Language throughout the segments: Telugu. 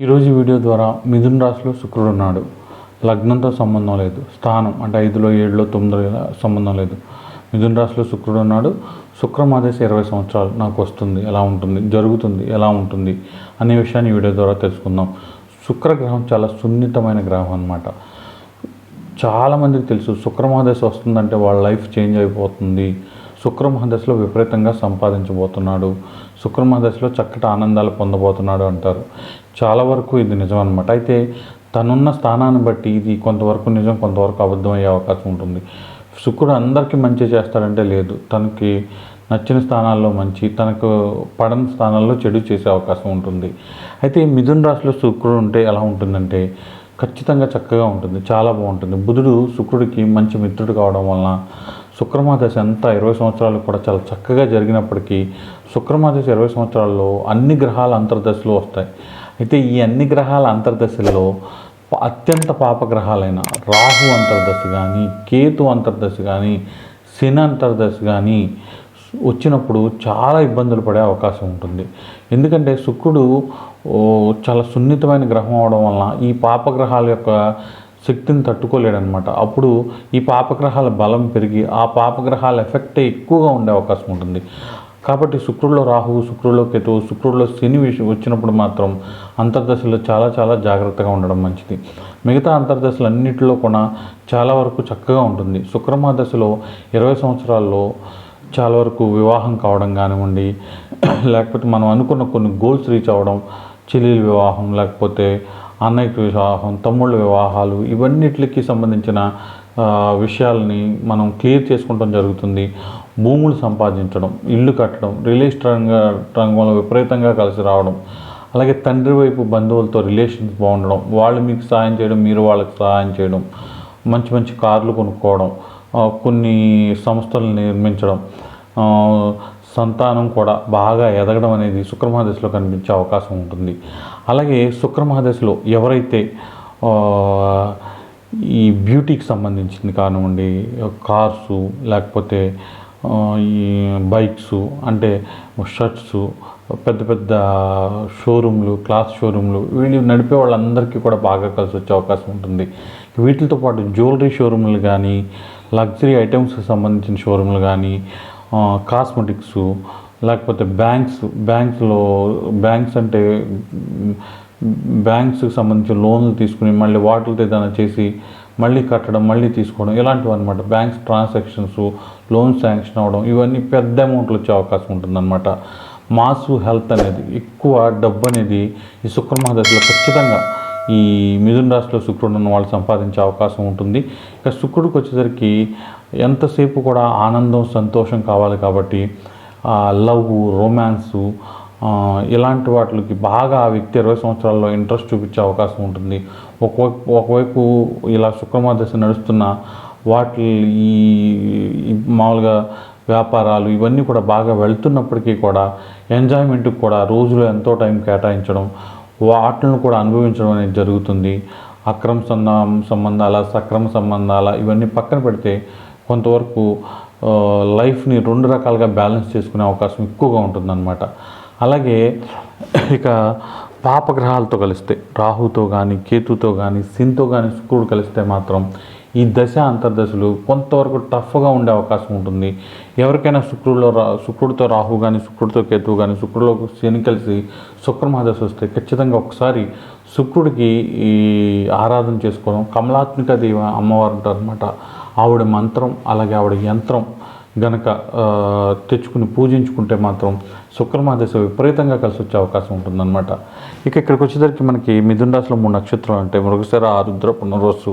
ఈరోజు వీడియో ద్వారా మిథున రాశిలో శుక్రుడు ఉన్నాడు. లగ్నంతో సంబంధం లేదు. స్థానం అంటే ఐదులో ఏడులో తొమ్మిదిలో సంబంధం లేదు. మిథున రాశిలో శుక్రుడు ఉన్నాడు. శుక్రమాదేశ ఇరవై సంవత్సరాలు నాకు వస్తుంది. ఎలా ఉంటుంది? జరుగుతుంది. ఎలా ఉంటుంది? అనే విషయాన్ని వీడియో ద్వారా తెలుసుకుందాం. శుక్రగ్రహం చాలా సున్నితమైన గ్రహం అన్నమాట. చాలామందికి తెలుసు శుక్రమాదేశం వస్తుందంటే వాళ్ళ లైఫ్ చేంజ్ అయిపోతుంది. శుక్రమహాదశలో విపరీతంగా సంపాదించబోతున్నాడు. శుక్రమహాదశలో చక్కటి ఆనందాలు పొందబోతున్నాడు అంటారు. చాలా వరకు ఇది నిజం అనమాట అయితే తనున్న స్థానాన్ని బట్టి ఇది కొంతవరకు నిజం కొంతవరకు అబద్ధం అయ్యే అవకాశం ఉంటుంది. శుక్రుడు అందరికీ మంచి చేస్తాడంటే లేదు. తనకి నచ్చిన స్థానాల్లో మంచి తనకు పడని స్థానాల్లో చెడు చేసే అవకాశం ఉంటుంది. అయితే మిథున రాశిలో శుక్రుడు ఉంటే ఎలా ఉంటుందంటే ఖచ్చితంగా చక్కగా ఉంటుంది. చాలా బాగుంటుంది. బుధుడు శుక్రుడికి మంచి మిత్రుడు కావడం వలన శుక్రమాదశ అంతా ఇరవై సంవత్సరాలు కూడా చాలా చక్కగా జరిగినప్పటికీ శుక్రమాదశ ఇరవై సంవత్సరాల్లో అన్ని గ్రహాల అంతర్దశలు వస్తాయి. అయితే ఈ అన్ని గ్రహాల అంతర్దశల్లో అత్యంత పాపగ్రహాలైన రాహు అంతర్దశ కానీ కేతు అంతర్దశ కానీ శని అంతర్దశ కానీ వచ్చినప్పుడు చాలా ఇబ్బందులు పడే అవకాశం ఉంటుంది. ఎందుకంటే శుక్రుడు ఓ, చాలా సున్నితమైన గ్రహం అవడం వలన ఈ పాపగ్రహాల యొక్క శక్తిని తట్టుకోలేడనమాట అప్పుడు ఈ పాపగ్రహాల బలం పెరిగి ఆ పాపగ్రహాల ఎఫెక్టే ఎక్కువగా ఉండే అవకాశం ఉంటుంది. కాబట్టి శుక్రుడిలో రాహువు శుక్రుడిలో కేతువు శుక్రుడిలో శని వచ్చినప్పుడు మాత్రం అంతర్దశలో చాలా చాలా జాగ్రత్తగా ఉండడం మంచిది. మిగతా అంతర్దశలు అన్నింటిలో కూడా చాలా వరకు చక్కగా ఉంటుంది. శుక్రమహాదశలో ఇరవై సంవత్సరాల్లో చాలా వరకు వివాహం కావడం కానివ్వండి లేకపోతే మనం అనుకున్న కొన్ని గోల్స్ రీచ్ అవ్వడం చెల్లెల వివాహం లేకపోతే అన్నయ్యకి వివాహం తమ్ముళ్ళ వివాహాలు ఇవన్నిటికి సంబంధించిన విషయాలని విషయాల్ని మనం క్లియర్ చేసుకోవడం జరుగుతుంది. భూములు సంపాదించడం ఇల్లు కట్టడం రియల్ ఎస్టేట్ రంగ రంగంలో విపరీతంగా కలిసి రావడం అలాగే తండ్రి వైపు బంధువులతో రిలేషన్స్ బాగుండడం వాళ్ళు మీకు సహాయం చేయడం మీరు వాళ్ళకి సహాయం చేయడం మంచి మంచి కార్లు కొనుక్కోవడం కొన్ని సంస్థలు నిర్మించడం సంతానం కూడా బాగా ఎదగడం అనేది శుక్రమహాదశలో కనిపించే అవకాశం ఉంటుంది. అలాగే శుక్రమహాదశలో ఎవరైతే ఈ బ్యూటీకి సంబంధించింది కానివ్వండి కార్సు లేకపోతే ఈ బైక్స్ అంటే షర్ట్స్ పెద్ద పెద్ద షోరూమ్లు క్లాస్ షోరూమ్లు వీళ్ళు నడిపే వాళ్ళందరికీ కూడా బాగా కలిసి వచ్చే అవకాశం ఉంటుంది. వీటితో పాటు జ్యువెలరీ షోరూమ్లు కానీ లగ్జరీ ఐటమ్స్కి సంబంధించిన షోరూమ్లు కానీ కాస్మెటిక్స్ లేకపోతే బ్యాంక్స్ బ్యాంక్స్లో బ్యాంక్స్ అంటే బ్యాంక్స్కి సంబంధించిన లోన్లు తీసుకుని మళ్ళీ వాటితో ఏదైనా చేసి మళ్ళీ కట్టడం మళ్ళీ తీసుకోవడం ఇలాంటివి అనమాట బ్యాంక్స్ ట్రాన్సాక్షన్స్ లోన్ శాంక్షన్ అవ్వడం ఇవన్నీ పెద్ద అమౌంట్లు వచ్చే అవకాశం ఉంటుందన్నమాట. మాసు హెల్త్ అనేది ఎక్కువ డబ్బు అనేది ఈ శుక్రమహాదశలో ఖచ్చితంగా ఈ మిథున రాశిలో శుక్రుడు ఉన్న వాళ్ళు సంపాదించే అవకాశం ఉంటుంది. ఇక శుక్రుడికి వచ్చేసరికి ఎంతసేపు కూడా ఆనందం సంతోషం కావాలి కాబట్టి లవ్ రొమాన్సు ఇలాంటి వాటికి బాగా ఆ వ్యక్తి ఇరవై సంవత్సరాల్లో ఇంట్రెస్ట్ చూపించే అవకాశం ఉంటుంది. ఒకవైపు ఒకవైపు ఇలా శుక్రమాదశ నడుస్తున్న వాటి ఈ మామూలుగా వ్యాపారాలు ఇవన్నీ కూడా బాగా వెళ్తున్నప్పటికీ కూడా ఎంజాయ్మెంట్కి కూడా రోజులో ఎంతో టైం కేటాయించడం వాటిని కూడా అనుభవించడం అనేది జరుగుతుంది. అక్రమ సంబంధాల సక్రమ సంబంధాల ఇవన్నీ పక్కన పెడితే కొంతవరకు లైఫ్ని రెండు రకాలుగా బ్యాలెన్స్ చేసుకునే అవకాశం ఎక్కువగా ఉంటుందన్నమాట. అలాగే ఇక పాపగ్రహాలతో కలిస్తే రాహుతో కానీ కేతుతో కానీ సింతో కానీ శుక్రుడు కలిస్తే మాత్రం ఈ దశ అంతర్దశలు కొంతవరకు టఫ్గా ఉండే అవకాశం ఉంటుంది. ఎవరికైనా శుక్రుడులో రా శుక్రుడితో రాహు కానీ శుక్రుడితో కేతువు కానీ శుక్రుడిలో శని కలిసి శుక్రమహాదశ వస్తే ఖచ్చితంగా ఒకసారి శుక్రుడికి ఈ ఆరాధన చేసుకోవడం కమలాత్మిక దేవ అమ్మవారు ఉంటారు అనమాట ఆవిడ మంత్రం అలాగే ఆవిడ యంత్రం గనక తెచ్చుకుని పూజించుకుంటే మాత్రం శుక్రమాదేశ విపరీతంగా కలిసి వచ్చే అవకాశం ఉంటుందన్నమాట. ఇక ఇక్కడికి వచ్చేసరికి మనకి మిథున రాశిలో మూడు నక్షత్రాలు అంటే మృగశిర ఆరుద్ర పునర్వసు.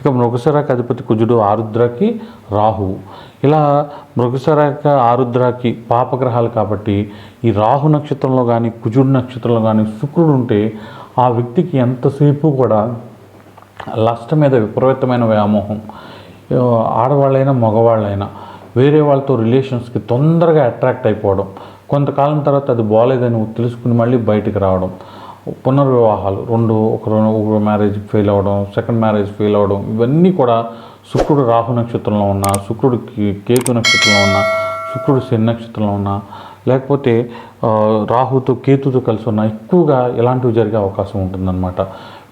ఇక మృగశిరాకి అధిపతి కుజుడు ఆరుద్రకి రాహువు ఇలా మృగశరాక ఆరుద్రకి పాపగ్రహాలు కాబట్టి ఈ రాహు నక్షత్రంలో కానీ కుజుడు నక్షత్రంలో కానీ శుక్రుడు ఉంటే ఆ వ్యక్తికి ఎంతసేపు కూడా లష్ట మీద విపరీతమైన వ్యామోహం. ఆడవాళ్ళైనా మగవాళ్ళైనా వేరే వాళ్ళతో రిలేషన్స్కి తొందరగా అట్రాక్ట్ అయిపోవడం కొంతకాలం తర్వాత అది బాగాలేదని తెలుసుకుని మళ్ళీ బయటికి రావడం పునర్వివాహాలు రెండు ఒక ఒక మ్యారేజ్ ఫెయిల్ అవ్వడం సెకండ్ మ్యారేజ్ ఫెయిల్ అవ్వడం ఇవన్నీ కూడా శుక్రుడు రాహు నక్షత్రంలో ఉన్న శుక్రుడు కేతు నక్షత్రంలో ఉన్న శుక్రుడు శని నక్షత్రంలో ఉన్న లేకపోతే రాహుతో కేతుతో కలిసి ఉన్న ఎక్కువగా ఇలాంటివి జరిగే అవకాశం ఉంటుందన్నమాట.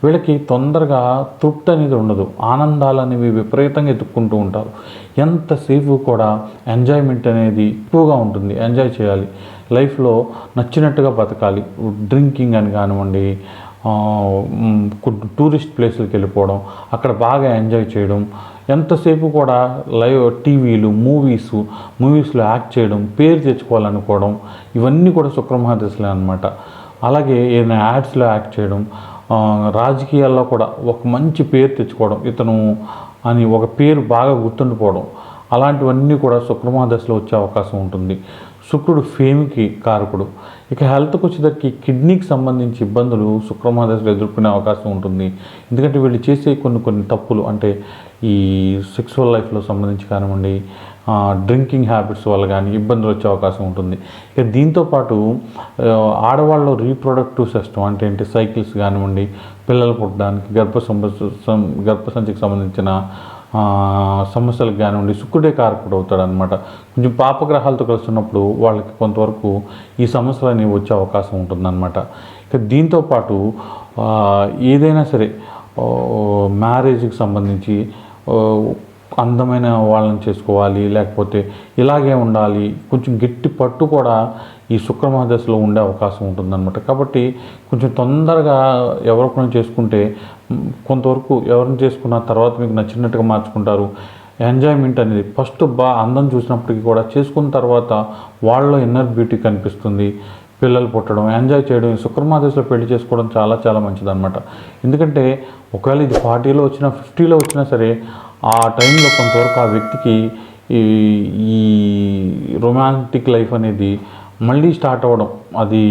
వీళ్ళకి తొందరగా తృప్తి అనేది ఉండదు. ఆనందాలు అనేవి విపరీతంగా ఎత్తుక్కుంటూ ఉంటారు. ఎంతసేపు కూడా ఎంజాయ్మెంట్ అనేది ఎక్కువగా ఉంటుంది. ఎంజాయ్ చేయాలి. లైఫ్లో నచ్చినట్టుగా బతకాలి. డ్రింకింగ్ అని కానివ్వండి టూరిస్ట్ ప్లేస్లకు వెళ్ళిపోవడం అక్కడ బాగా ఎంజాయ్ చేయడం ఎంతసేపు కూడా లైవ్ టీవీలు మూవీస్ మూవీస్లో యాక్ట్ చేయడం పేరు తెచ్చుకోవాలనుకోవడం ఇవన్నీ కూడా శుక్రమహాదశలే అనమాట అలాగే ఏదైనా యాడ్స్లో యాక్ట్ చేయడం రాజకీయాల్లో కూడా ఒక మంచి పేరు తెచ్చుకోవడం ఇతను అని ఒక పేరు బాగా గుర్తుండిపోవడం అలాంటివన్నీ కూడా శుక్రమహాదశలో వచ్చే అవకాశం ఉంటుంది. శుక్రుడు ఫేమ్కి కారకుడు. ఇక హెల్త్కి వచ్చేసరికి కిడ్నీకి సంబంధించి ఇబ్బందులు శుక్రమహాదశలో ఎదుర్కొనే అవకాశం ఉంటుంది. ఎందుకంటే వీళ్ళు చేసే కొన్ని కొన్ని తప్పులు అంటే ఈ సెక్సువల్ లైఫ్లో సంబంధించి కానివ్వండి డ్రింకింగ్ హ్యాబిట్స్ వల్ల కానీ ఇబ్బందులు వచ్చే అవకాశం ఉంటుంది. ఇక దీంతోపాటు ఆడవాళ్ళు ఆడవాళ్ళలో రీప్రొడక్టివ్ సిస్టమ్ అంటే ఏంటి? సైకిల్స్ కానివ్వండి పిల్లలు పుట్టడానికి గర్భ సంబంధ గర్భసంచికి సంబంధించిన సమస్యలకు కానివ్వండి శుక్రుడే కారకుడు అవుతాడు అనమాట కొంచెం పాపగ్రహాలతో కలుస్తున్నప్పుడు వాళ్ళకి కొంతవరకు ఈ సమస్యలు అనేవి వచ్చే అవకాశం ఉంటుందన్నమాట. ఇక దీంతోపాటు ఏదైనా సరే మ్యారేజ్కి సంబంధించి అందమైన వాళ్ళని చేసుకోవాలి లేకపోతే ఇలాగే ఉండాలి కొంచెం గట్టి పట్టు కూడా ఈ శుక్రమహాదశలో ఉండే అవకాశం ఉంటుందన్నమాట. కాబట్టి కొంచెం తొందరగా ఎవరికొన చేసుకుంటే కొంతవరకు ఎవరిని చేసుకున్న తర్వాత మీకు నచ్చినట్టుగా మార్చుకుంటారు. ఎంజాయ్మెంట్ అనేది ఫస్ట్ బా అందం చూసినప్పటికీ కూడా చేసుకున్న తర్వాత వాళ్ళలో ఇన్నర్ బ్యూటీ కనిపిస్తుంది. పిల్లలు పుట్టడం ఎంజాయ్ చేయడం ఈ పెళ్ళి చేసుకోవడం చాలా చాలా మంచిదన్నమాట. ఎందుకంటే ఒకవేళ ఇది ఫార్టీలో వచ్చినా ఫిఫ్టీలో వచ్చినా సరే ఆ టైంలో కొంతవరకు ఆ వ్యక్తికి ఈ ఈ రొమాంటిక్ లైఫ్ అనేది మళ్ళీ స్టార్ట్ అవ్వడం అది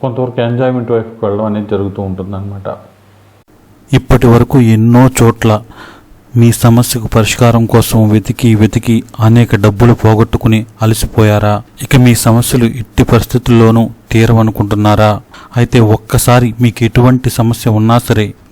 కొంతవరకు ఎంజాయ్మెంట్ వైపుకి వెళ్ళడం అనేది జరుగుతూ ఉంటుందన్నమాట. ఇప్పటి వరకు ఎన్నో చోట్ల మీ సమస్యకు పరిష్కారం కోసం వెతికి వెతికి అనేక డబ్బులు పోగొట్టుకుని అలసిపోయారా? ఇక మీ సమస్యలు ఎట్టి పరిస్థితుల్లోనూ తీరవనుకుంటున్నారా? అయితే ఒక్కసారి మీకు ఎటువంటి సమస్య ఉన్నా సరే